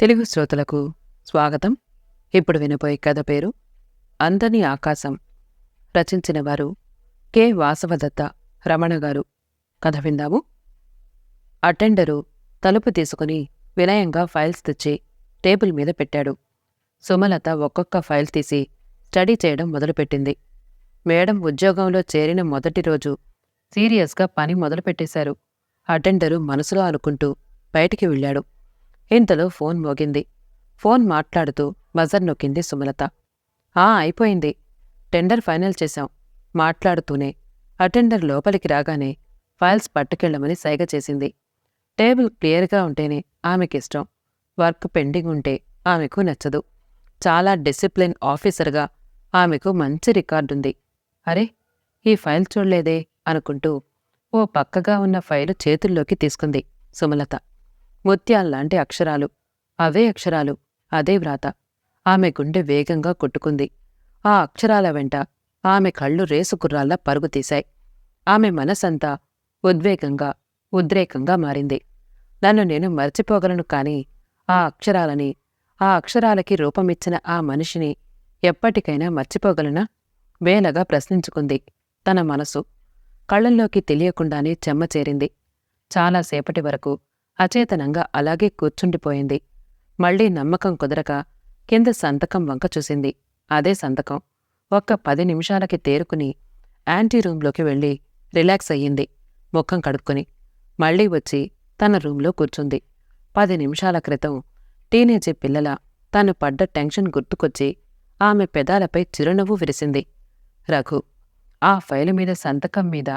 తెలుగు శ్రోతలకు స్వాగతం. ఇప్పుడు వినబోయే కథ పేరు అందని ఆకాశం. రచించిన వారు కె. వాసవదత్త రమణ గారు. కథ విందాము. అటెండరు తలుపు తీసుకుని వినయంగా ఫైల్స్ తెచ్చి టేబుల్ మీద పెట్టాడు. సుమలత ఒక్కొక్క ఫైల్ తీసి స్టడీ చేయడం మొదలుపెట్టింది. మేడం ఉద్యోగంలో చేరిన మొదటి రోజు సీరియస్గా పని మొదలుపెట్టేశారు. అటెండరు మనసులో అనుకుంటూ బయటికి వెళ్ళాడు. ఇంతలో ఫోన్ మోగింది. ఫోన్ మాట్లాడుతూ బజర్ నొక్కింది సుమలత. ఆ అయిపోయింది. టెండర్ ఫైనల్ చేశాం. మాట్లాడుతూనే అటెండర్ లోపలికి రాగానే ఫైల్స్ పట్టుకెళ్ళమని సైగ చేసింది. టేబుల్ క్లియర్గా ఉంటేనే ఆమెకిష్టం. వర్క్ పెండింగ్ ఉంటే ఆమెకు నచ్చదు. చాలా డిసిప్లిన్ ఆఫీసర్గా ఆమెకు మంచి రికార్డుంది అరే ఈ ఫైల్ చూడలేదే అనుకుంటూ ఓ పక్కగా ఉన్న ఫైలు చేతుల్లోకి తీసుకుంది సుమలత. ముత్యాల్లాంటి అక్షరాలు. అవే అక్షరాలు. అదే వ్రాత. ఆమె గుండె వేగంగా కొట్టుకుంది. ఆ అక్షరాల వెంట ఆమె కళ్ళు రేసుకుర్రాల్లా పరుగుతీశాయి ఆమె మనసంతా ఉద్వేగంగా ఉద్రేకంగా మారింది. నన్ను నేను మర్చిపోగలను కాని ఆ అక్షరాలని ఆ అక్షరాలకి రూపమిచ్చిన ఆ మనిషిని ఎప్పటికైనా మర్చిపోగలనా? వేలగా ప్రశ్నించుకుంది తన మనసు. కళ్ళల్లోకి తెలియకుండానే చెమ్మ చేరింది. చాలాసేపటి వరకు అచేతనంగా అలాగే కూర్చుండిపోయింది. మళ్ళీ నమ్మకం కుదరక కింద సంతకం వంక చూసింది. అదే సంతకం ఒక్క పది నిమిషాలకి తేరుకుని యాంటీ రూంలోకి వెళ్ళి రిలాక్స్ అయ్యింది. ముఖం కడుక్కుని మళ్ళీ వచ్చి తన రూంలో కూర్చుంది. పది నిమిషాల క్రితం టీనేజీ పిల్లల తాను పడ్డ టెన్షన్ గుర్తుకొచ్చి ఆమె పెదాలపై చిరునవ్వు విరిసింది. రఘు ఆ ఫైలు మీద సంతకం మీద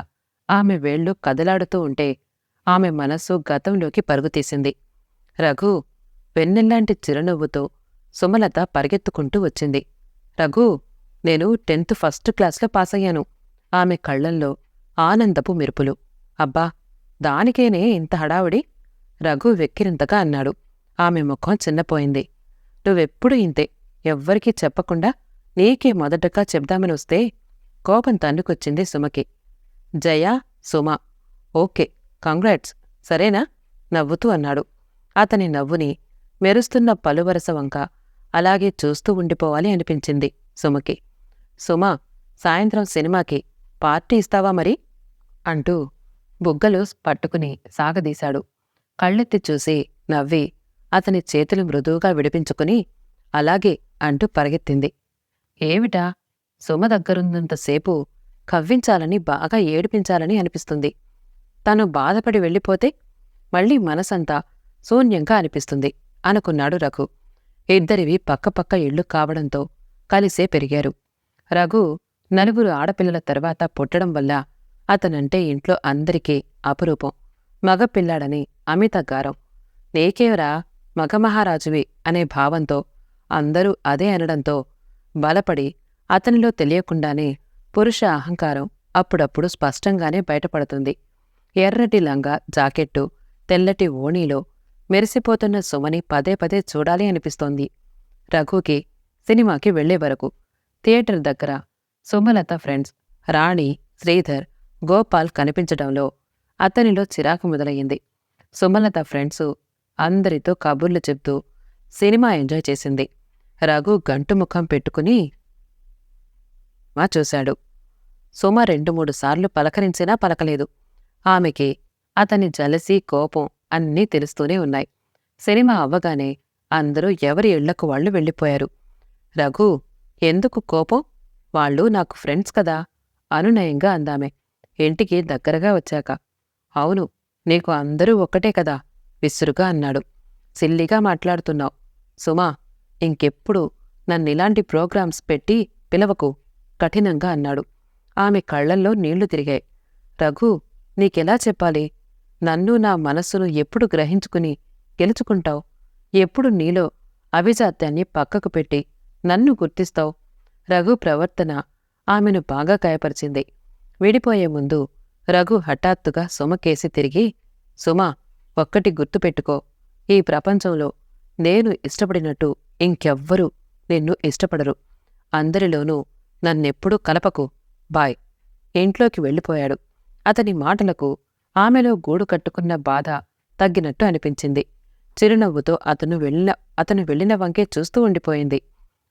ఆమె వేళ్ళు కదలాడుతూ ఉంటే ఆమె మనస్సు గతంలోకి పరుగుతీసింది. రఘు వెన్నెల్లాంటి చిరునవ్వుతో సుమలత పరిగెత్తుకుంటూ వచ్చింది. రఘు నేను టెన్త్ ఫస్ట్ క్లాస్లో పాసయ్యాను. ఆమె కళ్ళల్లో ఆనందపు మెరుపులు. అబ్బా దానికేనే ఇంత హడావుడి? రఘు వెక్కిరింతగా అన్నాడు. ఆమె ముఖం చిన్నపోయింది. నువ్వెప్పుడు ఇంతే. ఎవ్వరికీ చెప్పకుండా నీకే మొదటగా చెప్దామని వస్తే కోపం తన్నుకొచ్చింది సుమకి. జయ సుమ. ఓకే. కంగ్రాట్స్ సరేనా? నవ్వుతూ అన్నాడు. అతని నవ్వుని మెరుస్తున్న పలువరస వంక అలాగే చూస్తూ ఉండిపోవాలి అనిపించింది సుమకి. సుమ సాయంత్రం సినిమాకి పార్టీ ఇస్తావా మరి? అంటూ బుగ్గలు పట్టుకుని సాగదీశాడు. కళ్ళెత్తి చూసి నవ్వి అతని చేతులు మృదువుగా విడిపించుకుని అలాగే అంటూ పరిగెత్తింది. ఏమిటా? సుమ దగ్గరున్నంతసేపు కవ్వించాలని బాగా ఏడిపించాలని అనిపిస్తుంది. తను బాధపడి వెళ్ళిపోతే మళ్ళీ మనసంతా శూన్యంగా అనిపిస్తుంది అనుకున్నాడు రఘు. ఇద్దరివి పక్కపక్క ఇళ్ళు కావడంతో కలిసే పెరిగారు. రఘు నలుగురు ఆడపిల్లల తర్వాత పుట్టడం వల్ల అతనంటే ఇంట్లో అందరికీ అపురూపం. మగపిల్లాడని అమిత గారం. నీకేవరా మగమహారాజువి? అనే భావంతో అందరూ అదే అనడంతో బలపడి అతనిలో తెలియకుండానే పురుష అహంకారం అప్పుడప్పుడు స్పష్టంగానే బయటపడుతుంది. ఎర్రటి లంగా జాకెట్టు తెల్లటి ఓణీలో మెరిసిపోతున్న సుమని పదే పదే చూడాలి అనిపిస్తోంది. రఘుకి సినిమాకి వెళ్ళే వరకు థియేటర్ దగ్గర సుమలత ఫ్రెండ్స్ రాణి శ్రీధర్ గోపాల్ కనిపించడంలో అతనిలో చిరాకు మొదలయ్యింది. సుమలత ఫ్రెండ్సు అందరితో కబుర్లు చెప్తూ సినిమా ఎంజాయ్ చేసింది. రఘు గంటు ముఖం పెట్టుకుని మా చూశాడు. సుమ రెండు మూడు సార్లు పలకరించినా పలకలేదు. ఆమెకి అతని జలసి కోపం అన్నీ తెలుస్తూనే ఉన్నాయి. సినిమా అవ్వగానే అందరూ ఎవరి ఇళ్ళకు వాళ్ళు వెళ్ళిపోయారు. రఘు ఎందుకు కోపం? వాళ్ళు నాకు ఫ్రెండ్స్ కదా అనునయంగా అందామె. ఇంటికి దగ్గరగా వచ్చాక అవును నీకు అందరూ ఒక్కటే కదా విసురుగా అన్నాడు. సిల్లిగా మాట్లాడుతున్నావు. సుమా ఇంకెప్పుడు నన్నిలాంటి ప్రోగ్రామ్స్ పెట్టి పిలవకు కఠినంగా అన్నాడు. ఆమె కళ్ళల్లో నీళ్ళు తిరిగాయి. రఘు నీకెలా చెప్పాలి? నన్ను నా మనస్సును ఎప్పుడు గ్రహించుకుని గెలుచుకుంటావు? ఎప్పుడు నీలో అభిజాత్యాన్ని పక్కకు పెట్టి నన్ను గుర్తిస్తావు? రఘు ప్రవర్తన ఆమెను బాగా గాయపరిచింది. విడిపోయే ముందు రఘు హఠాత్తుగా సుమకేసి తిరిగి సుమ ఒక్కటి గుర్తుపెట్టుకో. ఈ ప్రపంచంలో నేను ఇష్టపడినట్టు ఇంకెవ్వరూ నిన్ను ఇష్టపడరు. అందరిలోనూ నన్నెప్పుడూ కలపకు. బాయ్. ఇంట్లోకి వెళ్ళిపోయాడు. అతని మాటలకు ఆమెలో గూడు కట్టుకున్న బాధ తగ్గినట్టు అనిపించింది. చిరునవ్వుతో అతను వెళ్ళిన అతను వెళ్ళిన వంకే చూస్తూ ఉండిపోయింది.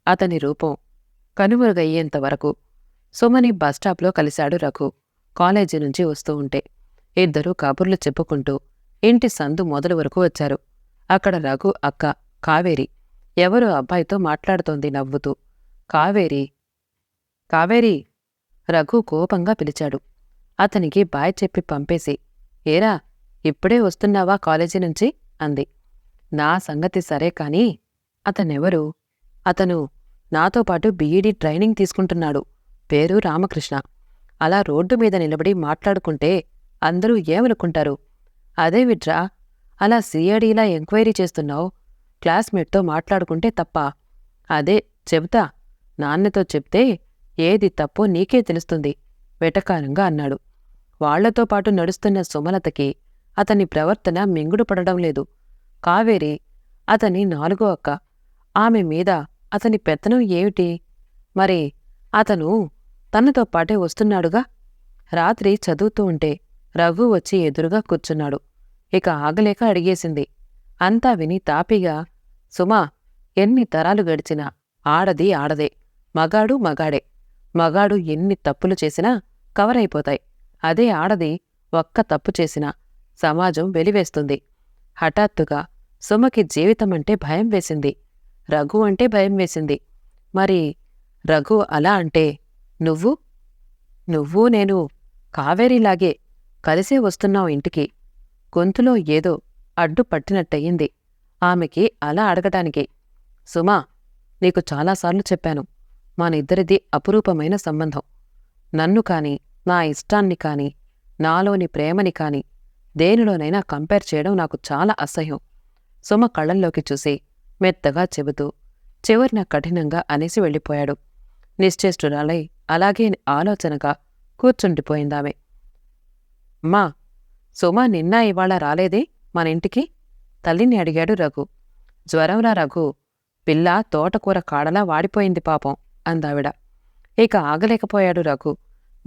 అతని రూపం కనుమరుగయ్యేంత వరకు సుమని బస్టాప్లో కలిశాడు రఘు కాలేజీ నుంచి వస్తూ ఉంటే. ఇద్దరూ కబుర్లు చెప్పుకుంటూ ఇంటి సందు మొదలు వరకు వచ్చారు. అక్కడ రఘు అక్క కావేరి ఎవరో అబ్బాయితో మాట్లాడుతోంది నవ్వుతూ. కావేరి కావేరి రఘు కోపంగా పిలిచాడు. అతనికి బాయ్ చెప్పి పంపేసి ఏరా ఇప్పుడే వస్తున్నావా కాలేజీ నుంచి? అంది. నా సంగతి సరే కాని అతనెవరు? అతను నాతో పాటు బీఈడీ ట్రైనింగ్ తీసుకుంటున్నాడు. పేరు రామకృష్ణ. అలా రోడ్డు మీద నిలబడి మాట్లాడుకుంటే అందరూ ఏమనుకుంటారు? అదే విట్రా అలా సిఐడిలా ఎంక్వైరీ చేస్తున్నావు? క్లాస్మేట్తో మాట్లాడుకుంటే తప్ప. అదే చెబుతా నాన్నతో చెప్తే ఏది తప్పో నీకే తెలుస్తుంది వెటకారంగా అన్నాడు. వాళ్ళతో పాటు నడుస్తున్న సుమలతకి అతని ప్రవర్తన మింగుడు పడడం లేదు. కావేరి అతని నాలుగో అక్క. ఆమె మీద అతని పెత్తనం ఏమిటి? మరి అతను తనతో పాటే వస్తున్నాడుగా? రాత్రి చదువుతూ ఉంటే రఘు వచ్చి ఎదురుగా కూర్చున్నాడు. ఇక ఆగలేక అడిగేసింది. అంతా విని తాపిగా సుమా ఎన్ని తరాలు గడిచినా ఆడది ఆడదే మగాడు మగాడే. మగాడు ఎన్ని తప్పులు చేసినా కవరైపోతాయి. అదే ఆడది ఒక్క తప్పు చేసినా సమాజం వెలివేస్తుంది. హఠాత్తుగా సుమకి జీవితమంటే భయం వేసింది. రఘు అంటే భయం వేసింది. మరి రఘు అలా అంటే నువ్వు? నువ్వు నేను కావేరీలాగే కలిసే వస్తున్నావు ఇంటికి. గొంతులో ఏదో అడ్డు పట్టినట్టయింది. ఆమెకి అలా అడగటానికి. సుమా నీకు చాలాసార్లు చెప్పాను. మానిద్దరిది అపురూపమైన సంబంధం. నన్ను కాని నా ఇష్టాన్ని కాని నాలోని ప్రేమని కాని దేనిలోనైనా కంపేర్ చేయడం నాకు చాలా అసహ్యం. సుమ కళ్ళల్లోకి చూసి మెత్తగా చెబుతూ చివరిన కఠినంగా అనేసి వెళ్ళిపోయాడు. నిశ్చేష్టురాలై అలాగే ఆలోచనగా కూర్చుండిపోయిందామె. మా సుమ నిన్న ఇవాళ రాలేదే మన ఇంటికి? తల్లిని అడిగాడు రఘు. జ్వరంరా రఘు. పిల్ల తోటకూర కాడలా వాడిపోయింది పాపం అందావిడ. ఇక ఆగలేకపోయాడు రఘు.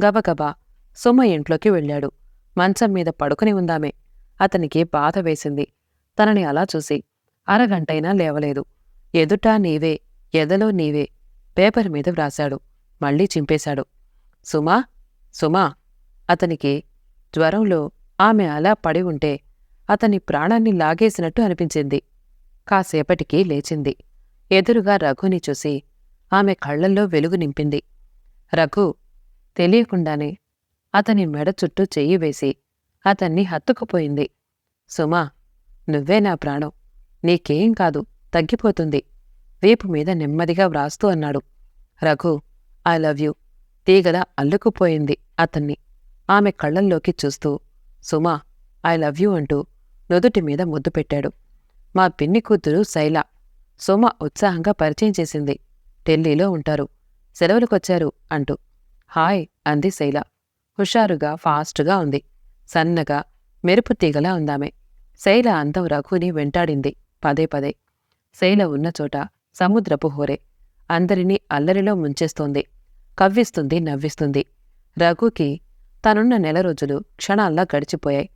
గబగబా సుమ ఇంట్లోకి వెళ్ళాడు. మంచం మీద పడుకుని ఉందామే. అతనికి బాధ వేసింది. తనని అలా చూసి అరగంటైనా లేవలేదు. ఎదుటా నీవే ఎదలో నీవే పేపర్ మీద వ్రాశాడు. మళ్ళీ చింపేశాడు. సుమా సుమా అతనికి జ్వరంలో ఆమె అలా పడి ఉంటే అతని ప్రాణాన్ని లాగేసినట్టు అనిపించింది. కాసేపటికి లేచింది. ఎదురుగా రఘుని చూసి ఆమె కళ్ళల్లో వెలుగు నింపింది. రఘు తెలియకుండానే అతని మెడ చుట్టూ చెయ్యి వేసి అతన్ని హత్తుకుపోయింది. సుమా నువ్వే నా ప్రాణం. నీకేం కాదు తగ్గిపోతుంది. వీపు మీద నెమ్మదిగా వ్రాస్తూ అన్నాడు. Raghu I love you. తీగల అల్లుకుపోయింది అతన్ని. ఆమె కళ్ళల్లోకి చూస్తూ సుమా ఐ లవ్ యూ అంటూ నుదుటి మీద ముద్దు పెట్టాడు. మా పిన్ని కూతురు శైల సుమ ఉత్సాహంగా పరిచయం చేసింది. ఢిల్లీలో ఉంటారు. సెలవులకొచ్చారు అంటూ హాయ్ అంది శైల. హుషారుగా ఫాస్ట్గా ఉంది సన్నగా మెరుపు తీగలా ఉందామె శైల అందం రఘుని వెంటాడింది. పదే పదే. శైల ఉన్న చోట సముద్రపు హోరే. అందరినీ అల్లరిలో ముంచేస్తోంది. కవ్విస్తుంది నవ్విస్తుంది. రఘుకి తనున్న నెల రోజులు క్షణాల్లా గడిచిపోయాయి.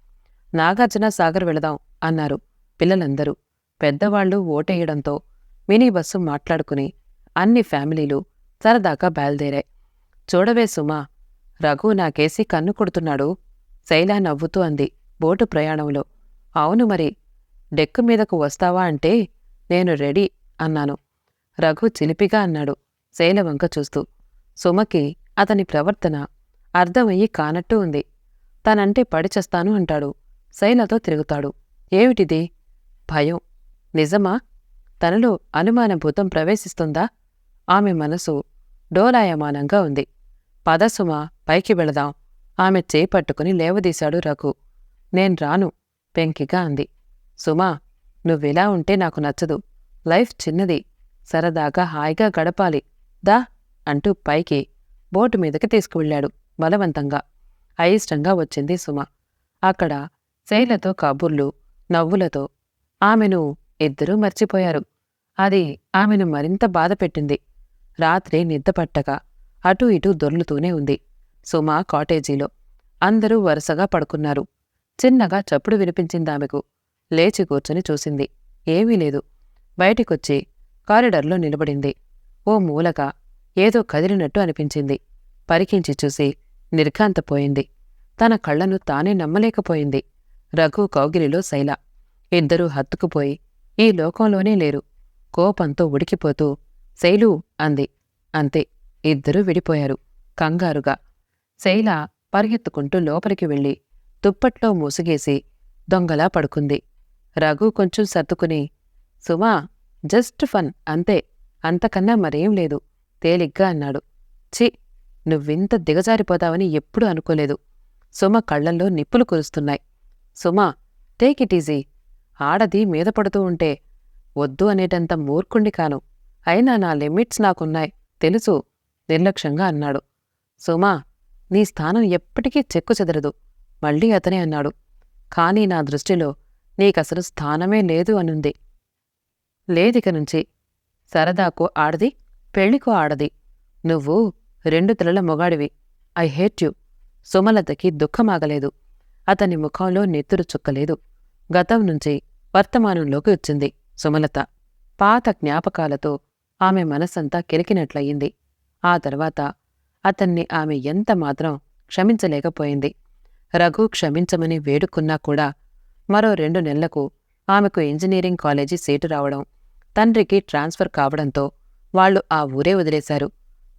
నాగార్జున సాగర్ వెళదాం అన్నారు పిల్లలందరూ. పెద్దవాళ్ళు ఓటేయడంతో మినీ బస్సు మాట్లాడుకుని అన్ని ఫ్యామిలీలు సరదాగా బయలుదేరాయి. చూడవే సుమా రఘు నాకేసి కన్ను కొడుతున్నాడు. శైలా నవ్వుతూ అంది బోటు ప్రయాణంలో. అవును మరి డెక్కు మీదకు వస్తావా అంటే నేను రెడీ అన్నాను. రఘు చిలిపిగా అన్నాడు శైల వంక చూస్తూ. సుమకి అతని ప్రవర్తన అర్థమయ్యి కానట్టు ఉంది. తనంటే పడిచేస్తాను అంటాడు. శైలతో తిరుగుతాడు. ఏమిటిది? భయం. నిజమా? తనలో అనుమానభూతం ప్రవేశిస్తుందా? ఆమె మనసు డోలాయమానంగా ఉంది. పదసుమ పైకి వెళదాం. ఆమె చేపట్టుకుని లేవదీశాడు రఘు. నేను రాను పెంకిగా అంది. సుమా నువ్విలా ఉంటే నాకు నచ్చదు. లైఫ్ చిన్నది. సరదాగా హాయిగా గడపాలి. దా అంటూ పైకి బోటు మీదకి తీసుకువెళ్ళాడు బలవంతంగా. అయిష్టంగా వచ్చింది సుమ. అక్కడ శైలతో కబుర్లు నవ్వులతో ఆమెను ఇద్దరూ మర్చిపోయారు. అది ఆమెను మరింత బాధపెట్టింది. రాత్రి నిద్రపట్టగా అటూ ఇటూ దొర్లుతూనే ఉంది. సుమ కాటేజీలో అందరూ వరుసగా పడుకున్నారు. చిన్నగా చప్పుడు వినిపించిందామెకు. లేచి కూర్చుని చూసింది. ఏమీ లేదు. బయటికొచ్చి కారిడర్లో నిలబడింది. ఓ మూలక ఏదో కదిలినట్టు అనిపించింది. పరికించి చూసి నిర్ఘాంతపోయింది. తన కళ్ళను తానే నమ్మలేకపోయింది. రఘు కౌగిలిలో శైల. ఇద్దరూ హత్తుకుపోయి ఈ లోకంలోనే లేరు. కోపంతో ఉడికిపోతూ శైలు అంది. అంతే. ఇద్దరూ విడిపోయారు. కంగారుగా. శైల పరిగెత్తుకుంటూ లోపలికి వెళ్ళి దుప్పట్లో మూసుగేసి దొంగలా పడుకుంది. రఘు కొంచెం సర్దుకుని సుమా జస్ట్ ఫన్ అంతే. అంతకన్నా మరేం లేదు. తేలిగ్గా అన్నాడు. ఛీ నువ్వింత దిగజారిపోతావని ఎప్పుడూ అనుకోలేదు. సుమ కళ్ళల్లో నిప్పులు కురుస్తున్నాయి. Suma take it easy. ఆడది మీద పడుతూ ఉంటే వద్దు అనేటంత మూర్ఖుండి కాను. అయినా నా లిమిట్స్ నాకున్నాయి. తెలుసు నిర్లక్ష్యంగా అన్నాడు. సుమా నీ స్థానం ఎప్పటికీ చెక్కు చెదరదు మళ్ళీ అతనే అన్నాడు. కానీ నా దృష్టిలో నీకసలు స్థానమే లేదు అనుంది. లేదిక నుంచి. సరదాకు ఆడది పెళ్ళికో ఆడది. నువ్వు రెండు తెలల మొగాడివి. I hate you. సుమలతకి దుఃఖమాగలేదు. అతని ముఖంలో నెత్తురు చుక్కలేదు. గతం నుంచి వర్తమానంలోకి వచ్చింది సుమలత. పాత జ్ఞాపకాలతో ఆమె మనస్సంతా కెలికినట్లయింది. ఆ తర్వాత అతన్ని ఆమె ఎంత మాత్రం క్షమించలేకపోయింది. రఘు క్షమించమని వేడుకున్నా కూడా మరో రెండు నెలలకు ఆమెకు ఇంజనీరింగ్ కాలేజీ సీటు రావడం తండ్రికి ట్రాన్స్ఫర్ కావడంతో వాళ్ళు ఆ ఊరే వదిలేశారు.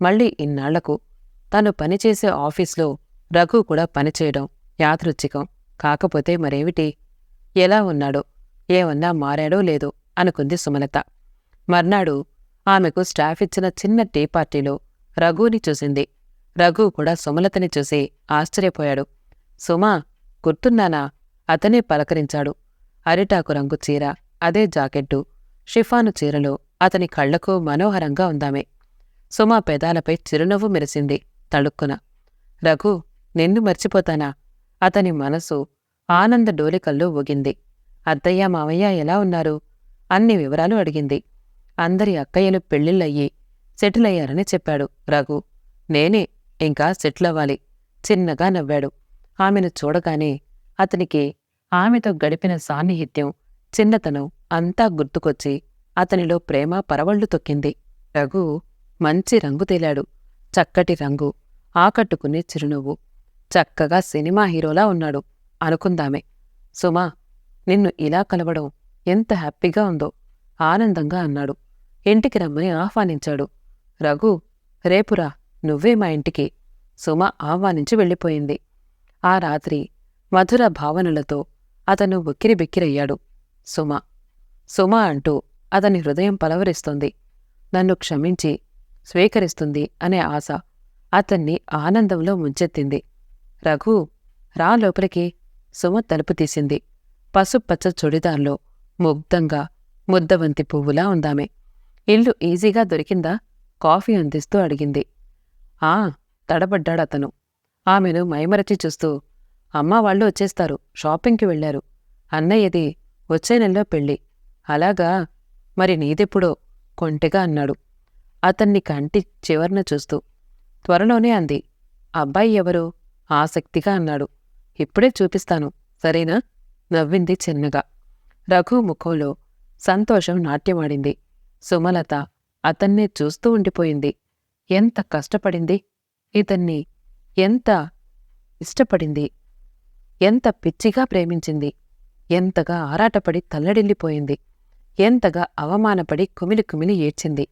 మళ్ళీ ఇన్నాళ్ళకు తను పనిచేసే ఆఫీస్లో రఘు కూడా పనిచేయడం యాదృచ్ఛికం. కాకపోతే మరేమిటి? ఎలా ఉన్నాడో ఏమన్నా మారాడో లేదో అనుకుంది సుమలత. మర్నాడు ఆమెకు స్టాఫ్ ఇచ్చిన చిన్న టీ పార్టీలో రఘుని చూసింది. రఘు కూడా సుమలతని చూసి ఆశ్చర్యపోయాడు. సుమా గుర్తున్నానా? అతనే పలకరించాడు. అరిటాకు రంగు చీర అదే జాకెట్టు షిఫాను చీరలో అతని కళ్ళకు మనోహరంగా ఉందామే. సుమా పెదాలపై చిరునవ్వు మెరిసింది తళుక్కున. రఘు నిన్ను మర్చిపోతానా? అతని మనసు ఆనంద డోలికల్లో ఊగింది. అత్తయ్య మావయ్య ఎలా ఉన్నారు? అన్ని వివరాలు అడిగింది. అందరి అక్కయ్యలు పెళ్ళిళ్ళయ్యి సెటిల్ అయ్యారని చెప్పాడు రఘు. నేనే ఇంకా సెటిల్ అవ్వాలి చిన్నగా నవ్వాడు. ఆమెను చూడగానే అతనికి ఆమెతో గడిపిన సాన్నిహిత్యం చిన్నతనం అంతా గుర్తుకొచ్చి అతనిలో ప్రేమ పరవళ్ళు తొక్కింది. రఘు మంచి రంగు తేలాడు. చక్కటి రంగు ఆకట్టుకునే చిరునవ్వు. చక్కగా సినిమా హీరోలా ఉన్నాడు అనుకుందామే. సుమా నిన్ను ఇలా కలవడం ఎంత హ్యాపీగా ఉందో ఆనందంగా అన్నాడు. ఇంటికి రమ్మని ఆహ్వానించాడు. రఘు రేపురా నువ్వే మా ఇంటికి. సుమ ఆహ్వానించి వెళ్ళిపోయింది. ఆ రాత్రి మధుర భావనలతో అతను ఉక్కిరిబిక్కిరయ్యాడు. సుమ సుమ అంటూ అతని హృదయం పలవరిస్తుంది. నన్ను క్షమించి స్వీకరిస్తుంది అనే ఆశ అతన్ని ఆనందంలో ముంచెత్తింది. రఘు రా లోపలికి. సుమ తలుపు తీసింది. పసుపచ్చ చుడిదార్లో ముగ్ధంగా ముద్దవంతి పువ్వులా ఉందామె. ఇల్లు ఈజీగా దొరికిందా? కాఫీ అందిస్తూ అడిగింది. ఆ తడబడ్డాడతను. ఆమెను మైమరచి చూస్తూ అమ్మ వాళ్ళు వచ్చేస్తారు షాపింగ్కి వెళ్ళారు అన్నయ్యది వచ్చే నెలలో పెళ్ళి. అలాగా? మరి నీదెప్పుడో? కొంటెగా అన్నాడు. అతన్ని కంటి చివర్న చూస్తూ. త్వరలోనే అంది. అబ్బాయి ఎవరు? ఆసక్తిగా అన్నాడు. ఇప్పుడే చూపిస్తాను సరేనా? నవ్వింది చిన్నగా. రఘు ముఖంలో సంతోషం నాట్యమాడింది. సుమలత అతన్నే చూస్తూ ఉండిపోయింది. ఎంత కష్టపడింది. ఇతన్ని ఎంత ఇష్టపడింది. ఎంత పిచ్చిగా ప్రేమించింది. ఎంతగా ఆరాటపడి తల్లడిల్లిపోయింది. ఎంతగా అవమానపడి కుమిలి కుమిలి ఏడ్చింది.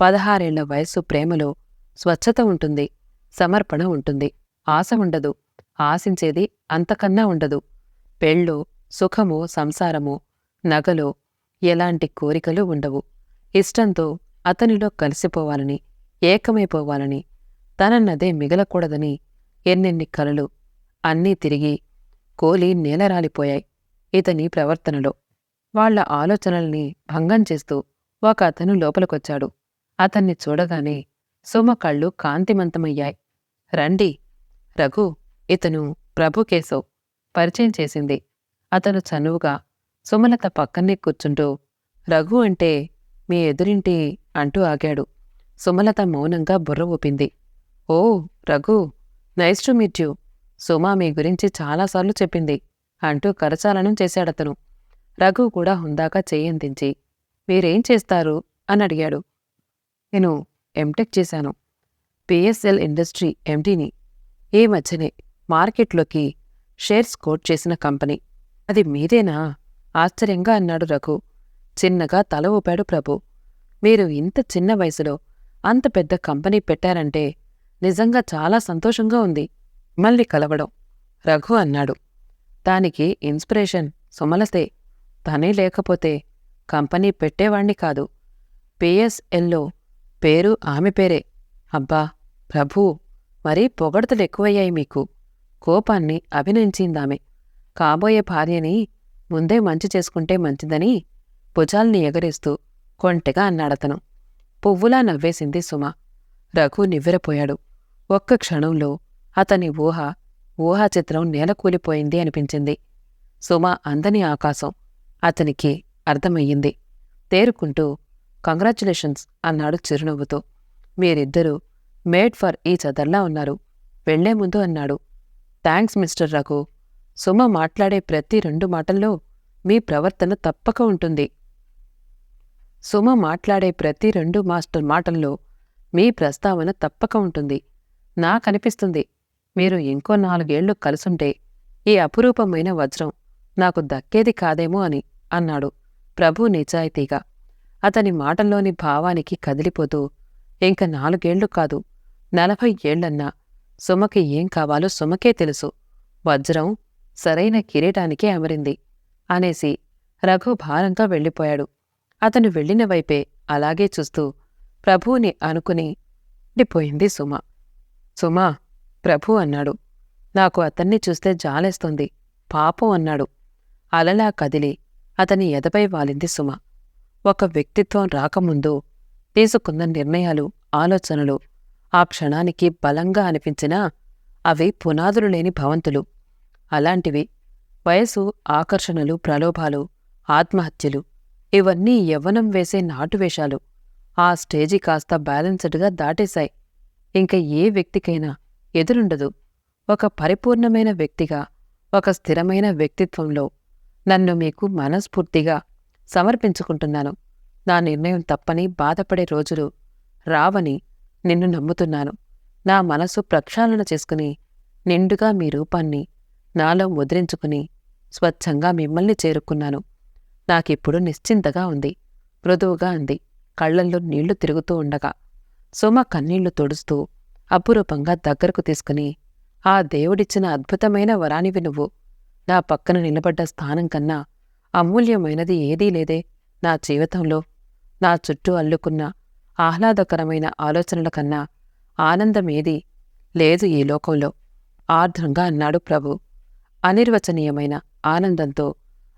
పదహారేళ్ళ వయస్సు ప్రేమలో స్వచ్ఛత ఉంటుంది. సమర్పణ ఉంటుంది. ఆశ ఉండదు. ఆశించేది అంతకన్నా ఉండదు. పెళ్ళో సుఖమో సంసారమో నగలో ఎలాంటి కోరికలు ఉండవు. ఇష్టంతో అతనిలో కలిసిపోవాలని ఏకమైపోవాలని తనన్నదే మిగలకూడదని ఎన్నెన్ని కలలు అన్నీ తిరిగి కోలి నేలరాలిపోయాయి ఇతని ప్రవర్తనలో. వాళ్ళ ఆలోచనల్ని భంగం చేస్తూ ఒక అతను లోపలికొచ్చాడు. అతన్ని చూడగానే సుమ కళ్ళు కాంతిమంతమయ్యాయి. రండి రఘు ఇతను ప్రభుకేశవ్ పరిచయం చేసింది. అతను చనువుగా సుమలత పక్కనే కూర్చుంటూ రఘు అంటే మీ ఎదురింటి అంటూ ఆగాడు. సుమలత మౌనంగా బుర్ర ఊపింది. ఓ Raghu nice to meet you. Suma మీ గురించి చాలాసార్లు చెప్పింది అంటూ కరచాలనం చేశాడతను. రఘు కూడా హుందాక చెయ్యందించి మీరేం చేస్తారు? అని అడిగాడు. నేను ఎంటెక్ చేశాను. పిఎస్ఎల్ ఇండస్ట్రీ ఎండీని ఈ మధ్యనే మార్కెట్లోకి షేర్స్ కోట్ చేసిన కంపెనీ. అది మీదేనా? ఆశ్చర్యంగా అన్నాడు రఘు. చిన్నగా తల ఊపాడు ప్రభు. మీరు ఇంత చిన్న వయసులో అంత పెద్ద కంపెనీ పెట్టారంటే నిజంగా చాలా సంతోషంగా ఉంది. మళ్ళీ కలవడం. రఘు అన్నాడు. దానికి ఇన్స్పిరేషన్ సుమలతే. తనే లేకపోతే కంపెనీ పెట్టేవాణ్ణి కాదు. పిఎస్ఎల్లో పేరు ఆమె పేరే. అబ్బా ప్రభూ మరీ పొగడతలు ఎక్కువయ్యాయి మీకు. కోపాన్ని అభినయించిందామె కాబోయే భార్యని ముందే మంచి చేసుకుంటే మంచిదని భుజాల్ని ఎగరేస్తూ కొంటెగా అన్నాడతను పువ్వులా నవ్వేసింది సుమ. రఘు నివ్వెరపోయాడు. ఒక్క క్షణంలో అతని ఊహ ఊహాచిత్రం నేలకూలిపోయింది అనిపించింది. సుమ అందని ఆకాశం అతనికి అర్థమయ్యింది. తేరుకుంటూ కంగ్రాచులేషన్స్ అన్నాడు చిరునవ్వుతో. మీరిద్దరూ మేడ్ ఫర్ ఈ చదర్లా ఉన్నారు. వెళ్ళే ముందు అన్నాడు. Thanks mister Raghu. సుమ మాట్లాడే ప్రతి రెండు మాటల్లో మీ ప్రవర్తన తప్పక ఉంటుంది. సుమ మాట్లాడే ప్రతి రెండు మాస్టర్ మాటల్లో మీ ప్రస్తావన తప్పక ఉంటుంది. నాకనిపిస్తుంది. మీరు ఇంకో నాలుగేళ్ళు కలుసుంటే ఈ అపురూపమైన వజ్రం నాకు దక్కేది కాదేమో అని అన్నాడు ప్రభు నిజాయితీగా. అతని మాటల్లోని భావానికి కదిలిపోతూ ఇంక నాలుగేళ్ళు కాదు నలభై ఏళ్ళన్నా సుమకి ఏం కావాలో సుమకే తెలుసు. వజ్రం సరైన కిరీటానికే అమరింది. అనేసి రఘు భారంగా వెళ్ళిపోయాడు. అతను వెళ్ళిన వైపే అలాగే చూస్తూ ప్రభువుని అనుకుని ఉండిపోయింది సుమ. సుమా ప్రభు అన్నాడు. నాకు అతన్ని చూస్తే జాలేస్తుంది. పాపం అన్నాడు. అలలా కదిలి అతని ఎదపై వాలింది సుమ. ఒక వ్యక్తిత్వం రాకముందు తీసుకున్న నిర్ణయాలు ఆలోచనలు ఆ క్షణానికి బలంగా అనిపించినా అవి పునాదులు లేని భవంతులు. అలాంటివి వయసు ఆకర్షణలు ప్రలోభాలు ఆత్మహత్యలు ఇవన్నీ యవ్వనం వేసే నాటువేషాలు ఆ స్టేజి కాస్త బ్యాలెన్స్డ్గా దాటేశాయి. ఇంక ఏ వ్యక్తికైనా ఎదురుండదు. ఒక పరిపూర్ణమైన వ్యక్తిగా ఒక స్థిరమైన వ్యక్తిత్వంలో నన్ను మీకు మనస్ఫూర్తిగా సమర్పించుకుంటున్నాను. నా నిర్ణయం తప్పని బాధపడే రోజులు రావని నిన్ను నమ్ముతున్నాను. నా మనసు ప్రక్షాళన చేసుకుని నిండుగా మీ రూపాన్ని నాలో ముద్రించుకుని స్వచ్ఛంగా మిమ్మల్ని చేరుకున్నాను నాకిప్పుడు నిశ్చింతగా ఉంది. మృదువుగా అంది. కళ్ళల్లో నీళ్ళు తిరుగుతూ ఉండగా. సుమ కన్నీళ్ళు తొడుస్తూ అపురూపంగా దగ్గరకు తీసుకుని ఆ దేవుడిచ్చిన అద్భుతమైన వరానివి నువ్వు. నా పక్కన నిలబడ్డ స్థానం కన్నా అమూల్యమైనది ఏదీ లేదే నా జీవితంలో. నా చుట్టూ అల్లుకున్న ఆహ్లాదకరమైన ఆలోచనల కన్నా ఆనందమేది లేదు ఈ లోకంలో. ఆర్ద్రంగా అన్నాడు ప్రభు. అనిర్వచనీయమైన ఆనందంతో